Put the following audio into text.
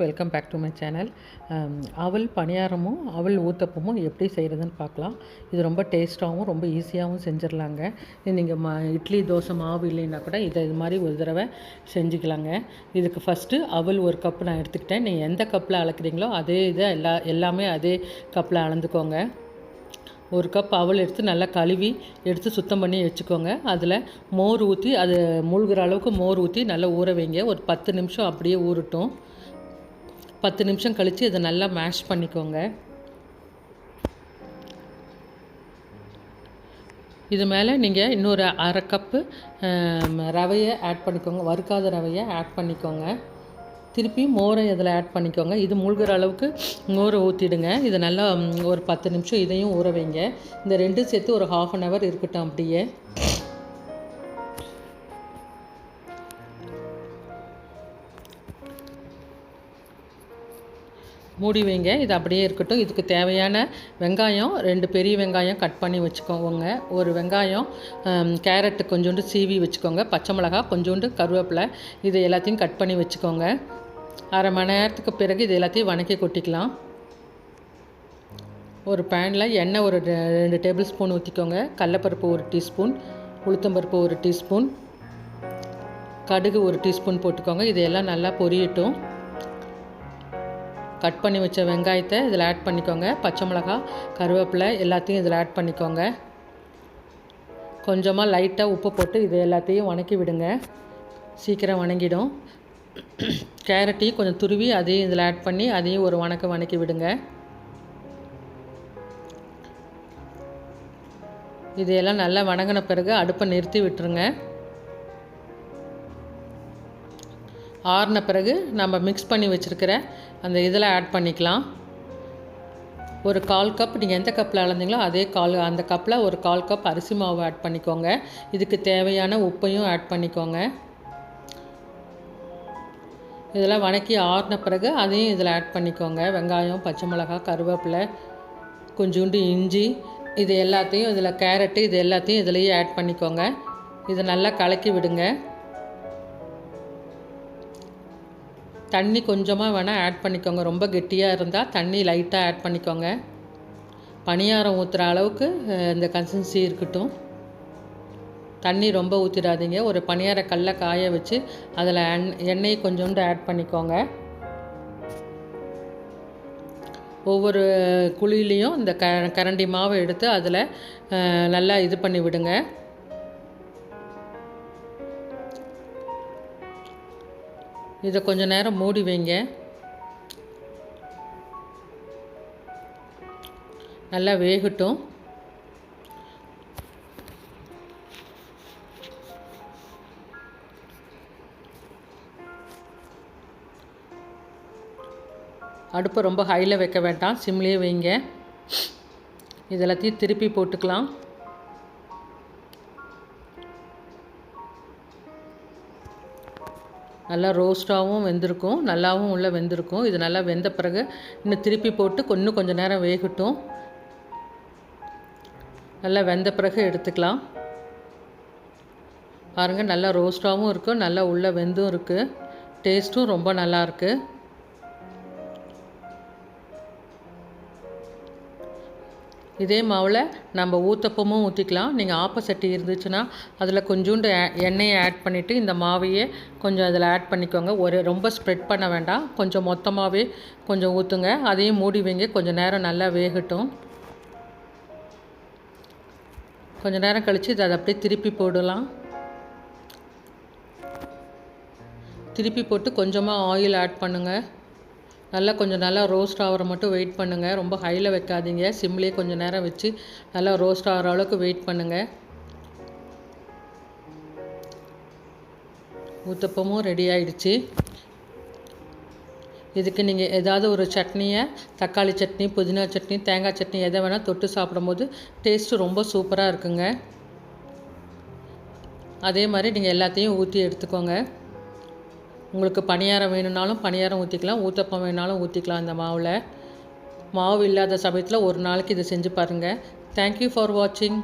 Welcome back to my channel. அவல் பணியாரமும் அவல் ஊத்தப்பமும் எப்படி செய்கிறதுன்னு பார்க்கலாம். இது ரொம்ப டேஸ்ட்டாகவும் ரொம்ப ஈஸியாகவும் செஞ்சிடலாங்க நீங்கள் ம இட்லி தோசை மாவு இல்லைன்னா கூட இதை இது மாதிரி ஒரு தடவை செஞ்சுக்கலாங்க. இதுக்கு ஃபஸ்ட்டு அவல் ஒரு கப் நான் எடுத்துக்கிட்டேன். நீங்கள் எந்த கப்பில் அளக்குறீங்களோ அதே இதை எல்லா எல்லாமே அதே கப்பில் அளந்துக்கோங்க. ஒரு கப் அவல் எடுத்து நல்லா கழுவி எடுத்து சுத்தம் பண்ணி வச்சுக்கோங்க. அதில் மோர் ஊற்றி அது மூழ்கிற அளவுக்கு மோர் ஊற்றி நல்லா ஊற வைங்க. ஒரு பத்து நிமிஷம் அப்படியே ஊறட்டும். பத்து நிமிஷம் கழித்து இதை நல்லா மேஷ் பண்ணிக்கோங்க. இது மேலே நீங்கள் இன்னொரு அரை கப்பு ரவையை ஆட் பண்ணிக்கோங்க. வறுக்காத ரவையை ஆட் பண்ணிக்கோங்க. திருப்பி மோரை இதில் ஆட் பண்ணிக்கோங்க. இது மூழ்கிற அளவுக்கு மோரை ஊற்றிடுங்க இது நல்லா ஒரு பத்து நிமிஷம் இதையும் ஊற வைங்க. இந்த ரெண்டும் சேர்த்து ஒரு ஹாஃப் அன் ஹவர் இருக்கட்டும் அப்படியே. மூடி வைங்க. இது அப்படியே இருக்கட்டும். இதுக்கு தேவையான வெங்காயம் ரெண்டு பெரிய வெங்காயம் கட் பண்ணி வச்சுக்கோங்க. ஒரு வெங்காயம் கேரட்டு கொஞ்சோண்டு சீவி வச்சுக்கோங்க. பச்சை மிளகா கொஞ்சோண்டு கருவேப்பிலை இது எல்லாத்தையும் கட் பண்ணி வச்சுக்கோங்க. அரை மணி நேரத்துக்கு பிறகு இது எல்லாத்தையும் வணக்கி கொட்டிக்கலாம். ஒரு பேனில் எண்ணெய் ஒரு ரெ- ரெண்டு டேபிள் ஸ்பூன் ஊற்றிக்கோங்க கடலப்பருப்பு ஒரு டீஸ்பூன் உளுத்தம்பருப்பு ஒரு டீஸ்பூன் கடுகு ஒரு டீஸ்பூன் போட்டுக்கோங்க. இதையெல்லாம் நல்லா பொரியட்டும். கட் பண்ணி வச்ச வெங்காயத்தை இதில் ஆட் பண்ணிக்கோங்க. பச்சை மிளகாய் கருவேப்பிலை எல்லாத்தையும் இதில் ஆட் பண்ணிக்கோங்க. கொஞ்சமாக லைட்டாக உப்பு போட்டு இது எல்லாத்தையும் வணக்கி விடுங்க. சீக்கிரம் வணங்கிடும். கேரட்டையும் கொஞ்சம் துருவி அதையும் இதில் ஆட் பண்ணி அதையும் ஒரு வணக்கம் வணக்கி விடுங்க. இதையெல்லாம் நல்லா வணங்கின பிறகு அடுப்பை நிறுத்தி விட்டுருங்க. ஆறின பிறகு நம்ம மிக்ஸ் பண்ணி வச்சுருக்கிற அந்த இதில் ஆட் பண்ணிக்கலாம். ஒரு கால் கப் நீங்கள் எந்த கப்பில் அளந்தீங்களோ அதே கால் அந்த கப்பில் ஒரு கால் கப் அரிசி மாவு ஆட் பண்ணிக்கோங்க. இதுக்கு தேவையான உப்பையும் ஆட் பண்ணிக்கோங்க. இதெல்லாம் வணக்கி ஆறின பிறகு அதையும் இதில் ஆட் பண்ணிக்கோங்க. வெங்காயம் பச்சை மிளகாய் கருவேப்பிலை கொஞ்சோண்டு இஞ்சி இது எல்லாத்தையும் இதில் கேரட்டு இது எல்லாத்தையும் இதுலேயே ஆட் பண்ணிக்கோங்க. இதை நல்லா கலக்கி விடுங்க. தண்ணி கொஞ்சமாக வேணால் ஆட் பண்ணிக்கோங்க. ரொம்ப கெட்டியாக இருந்தால் தண்ணி லைட்டாக ஆட் பண்ணிக்கோங்க. பணியாரம் ஊற்றுற அளவுக்கு இந்த கன்சிஸ்டன்சி இருக்கட்டும். தண்ணி ரொம்ப ஊற்றிடாதீங்க ஒரு பணியார கல்லை காய வச்சு அதில் எண் எண்ணெய் கொஞ்சோண்டு ஆட் பண்ணிக்கோங்க. ஒவ்வொரு குழியிலையும் இந்த க கரண்டி மாவை எடுத்து அதில் நல்லா இது பண்ணி விடுங்க. இதை கொஞ்சம் நேரம் மூடி வைங்க. நல்லா வேகட்டும். அடுப்பை ரொம்ப ஹையில் வைக்க வேண்டாம். சிம்லேயே வைங்க. இது எல்லாத்தையும் திருப்பி போட்டுக்கலாம். நல்லா ரோஸ்ட்டாகவும் வெந்திருக்கும் நல்லாவும் உள்ளே வெந்திருக்கும். இது நல்லா வெந்த பிறகு இன்னும் திருப்பி போட்டு இன்னும் கொஞ்சம் நேரம் வேகட்டும். நல்லா வெந்த பிறகு எடுத்துக்கலாம். பாருங்கள் நல்லா ரோஸ்ட்டாகவும் இருக்கும் நல்லா உள்ளே வெந்தும் இருக்குது டேஸ்ட்டும் ரொம்ப நல்லாயிருக்கு இதே மாவில் நம்ம ஊத்தப்பமும் ஊற்றிக்கலாம் நீங்கள் ஆப்பசட்டி இருந்துச்சுன்னா அதில் கொஞ்சோண்டு எண்ணெயை ஆட் பண்ணிவிட்டு இந்த மாவையே கொஞ்சம் அதில் ஆட் பண்ணிக்கோங்க. ஒரு ரொம்ப ஸ்ப்ரெட் பண்ண வேண்டாம். கொஞ்சம் மொத்தமாகவே கொஞ்சம் ஊற்றுங்க அதையும் மூடி வைங்க. கொஞ்சம் நேரம் நல்லா வேகட்டும். கொஞ்சம் நேரம் கழித்து இதை அதை அப்படியே திருப்பி போடலாம். திருப்பி போட்டு கொஞ்சமாக ஆயில் ஆட் பண்ணுங்கள் நல்லா கொஞ்சம் நல்லா ரோஸ்ட் ஆகிற மட்டும் வெயிட் பண்ணுங்கள் ரொம்ப ஹையில் வைக்காதீங்க. சிம்லேயே கொஞ்சம் நேரம் வச்சு நல்லா ரோஸ்ட் ஆகிற அளவுக்கு வெயிட் பண்ணுங்கள் ஊத்தப்பமும் ரெடி ஆயிடுச்சு. இதுக்கு நீங்கள் ஏதாவது ஒரு சட்னியை தக்காளி சட்னி புதினா சட்னி தேங்காய் சட்னி எதை வேணால் தொட்டு சாப்பிடும்போது டேஸ்ட்டு ரொம்ப சூப்பராக இருக்குங்க. அதே மாதிரி நீங்கள் எல்லாத்தையும் ஊற்றி எடுத்துக்கோங்க. உங்களுக்கு பணியாரம் வேணும்னாலும் பணியாரம் ஊற்றிக்கலாம் ஊத்தப்பம் வேணாலும் ஊற்றிக்கலாம் இந்த மாவில். மாவு இல்லாத சமயத்தில் ஒரு நாளைக்கு இதை செஞ்சு பாருங்கள் தேங்க்யூ ஃபார் வாட்சிங்